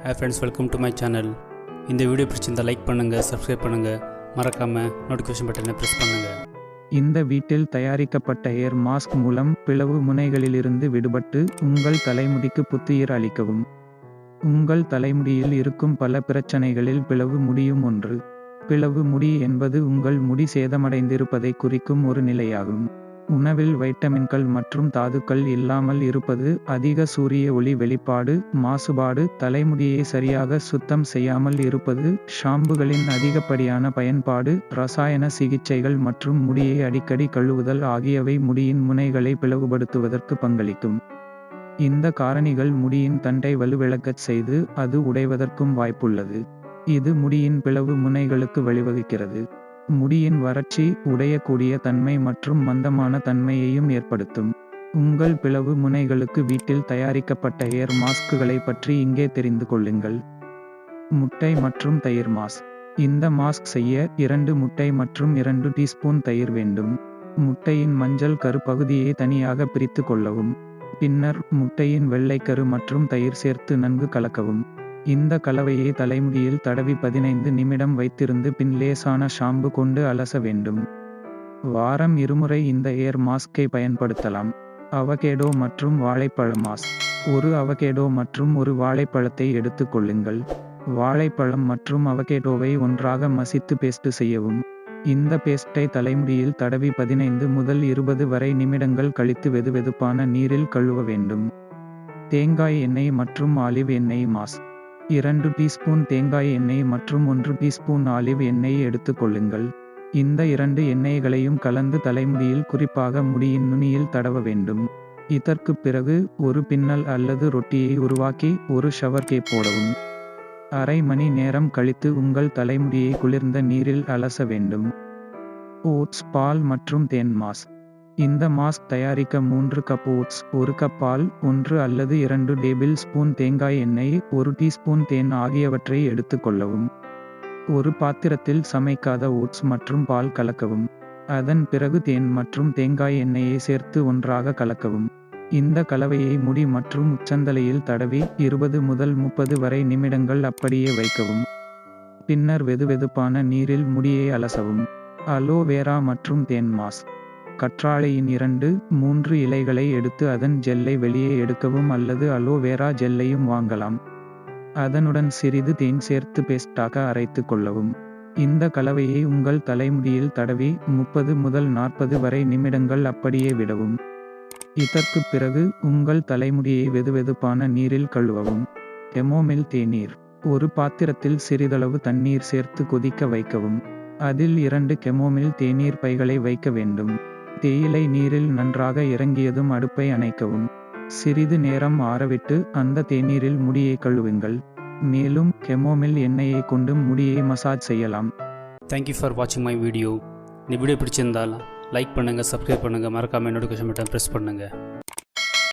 Hey friends welcome to my channel இந்த video பிடிச்சிருந்தால் like பண்ணுங்கள் சப்ஸ்கிரைப் பண்ணுங்கள் மறக்காமல் நோட்டிஃபிகேஷன் பட்டனை ப்ரெஸ் பண்ணுங்கள் இந்த வீட்டில் தயாரிக்கப்பட்ட ஏர் மாஸ்க் மூலம் பிளவு முனைகளிலிருந்து விடுபட்டு உங்கள் தலைமுடிக்கு புத்துயிர் அளிக்கவும். உங்கள் தலைமுடியில் இருக்கும் பல பிரச்சனைகளில் பிளவு முடியும் ஒன்று. பிளவு முடி என்பது உங்கள் முடி சேதமடைந்திருப்பதை குறிக்கும் ஒரு நிலையாகும். உணவில் வைட்டமின்கள் மற்றும் தாதுக்கள் இல்லாமல் இருப்பது அதிக சூரிய ஒளி வெளிப்பாடு மாசுபாடு தலைமுடியை சரியாக சுத்தம் செய்யாமல் இருப்பது ஷாம்புகளின் அதிகப்படியான பயன்பாடு ரசாயன சிகிச்சைகள் மற்றும் முடியை அடிக்கடி கழுவுதல் ஆகியவை முடியின் முனைகளை பிளவுபடுத்துவதற்கு பங்களிக்கும். இந்த காரணிகள் முடியின் தண்டை வலுவிளக்கச் செய்து அது உடைவதற்கும் வாய்ப்புள்ளது. இது முடியின் பிளவு முனைகளுக்கு வழிவகுக்கிறது. முடியின் வறட்சி உடையக்கூடிய தன்மை மற்றும் மந்தமான தன்மையையும் ஏற்படுத்தும். உங்கள் பிளவு முனைகளுக்கு வீட்டில் தயாரிக்கப்பட்ட ஏர் மாஸ்க்குகளை பற்றி இங்கே தெரிந்து கொள்ளுங்கள். முட்டை மற்றும் தயிர் மாஸ்க் இந்த மாஸ்க் செய்ய இரண்டு முட்டை மற்றும் இரண்டு டீஸ்பூன் தயிர் வேண்டும். முட்டையின் மஞ்சள் கரு பகுதியை தனியாக பிரித்து கொள்ளவும். பின்னர் முட்டையின் வெள்ளைக்கரு மற்றும் தயிர் சேர்த்து நன்கு கலக்கவும். இந்த கலவையை தலைமுடியில் தடவி பதினைந்து நிமிடம் வைத்திருந்து பின் லேசான ஷாம்பு கொண்டு அலச வேண்டும். வாரம் இருமுறை இந்த ஏர் மாஸ்கை பயன்படுத்தலாம். அவகேடோ மற்றும் வாழைப்பழ மாஸ்க் ஒரு அவகேடோ மற்றும் ஒரு வாழைப்பழத்தை எடுத்துக் கொள்ளுங்கள். வாழைப்பழம் மற்றும் அவகேடோவை ஒன்றாக மசித்து பேஸ்ட் செய்யவும். இந்த பேஸ்டை தலைமுடியில் தடவி பதினைந்து முதல் இருபது வரை நிமிடங்கள் கழித்து வெதுவெதுப்பான நீரில் கழுவ வேண்டும். தேங்காய் எண்ணெய் மற்றும் ஆலிவ் எண்ணெய் மாஸ்க் இரண்டு டீஸ்பூன் தேங்காய் எண்ணெய் மற்றும் ஒன்று டீஸ்பூன் ஆலிவ் எண்ணெய் எடுத்துக்கொள்ளுங்கள் இந்த இரண்டு எண்ணெய்களையும் கலந்து தலைமுடியில் குறிப்பாக முடியின் நுனியில் தடவ வேண்டும். இதற்கு பிறகு ஒரு பின்னல் அல்லது ரொட்டியை உருவாக்கி ஒரு ஷவர் கே போடவும். அரை மணி நேரம் கழித்து உங்கள் தலைமுடியை குளிர்ந்த நீரில் அலச வேண்டும். ஓட்ஸ் பால் மற்றும் தேன் மாஸ்க் இந்த மாஸ்க் தயாரிக்க மூன்று கப் ஓட்ஸ் ஒரு கப் பால் ஒன்று அல்லது இரண்டு டேபிள் ஸ்பூன் தேங்காய் எண்ணெய் ஒரு டீஸ்பூன் தேன் ஆகியவற்றை எடுத்துக்கொள்ளவும் ஒரு பாத்திரத்தில் சமைக்காத ஓட்ஸ் மற்றும் பால் கலக்கவும். அதன் பிறகு தேன் மற்றும் தேங்காய் எண்ணெயை சேர்த்து ஒன்றாக கலக்கவும். இந்த கலவையை முடி மற்றும் உச்சந்தலையில் தடவி இருபது முதல் முப்பது வரை நிமிடங்கள் அப்படியே வைக்கவும். பின்னர் வெதுவெதுப்பான நீரில் முடியை அலசவும். அலோவேரா மற்றும் தேன் மாஸ்க். கற்றாழையின் இரண்டு மூன்று இலைகளை எடுத்து அதன் ஜெல்லை வெளியே எடுக்கவும் அல்லது அலோவேரா ஜெல்லையும் வாங்கலாம். அதனுடன் சிறிது தேன் சேர்த்து பேஸ்டாக அரைத்து கொள்ளவும். இந்த கலவையை உங்கள் தலைமுடியில் தடவி முப்பது முதல் நாற்பது வரை நிமிடங்கள் அப்படியே விடவும். இதற்கு பிறகு உங்கள் தலைமுடியை வெதுவெதுப்பான நீரில் கழுவவும். கெமோமில் தேநீர். ஒரு பாத்திரத்தில் சிறிதளவு தண்ணீர் சேர்த்து கொதிக்க வைக்கவும். அதில் இரண்டு கெமோமில் தேநீர் பைகளை வைக்க வேண்டும். தேயிலை நீரில் நன்றாக இறங்கியதும் அடுப்பை அணைக்கவும். சிறிது நேரம் ஆறவிட்டு அந்த தேநீரில் முடியை கழுவுங்கள். மேலும் கெமோமில் எண்ணெயை கொண்டு முடியை மசாஜ் செய்யலாம். தேங்க்யூ ஃபார் வாட்சிங் மை வீடியோ இந்த வீடியோ பிடிச்சிருந்தால் லைக் பண்ணுங்கள் சப்ஸ்கிரைப் பண்ணுங்கள் மறக்காமல் நோட்டிஃபிகேஷன் பட்டன் ப்ரெஸ் பண்ணுங்கள்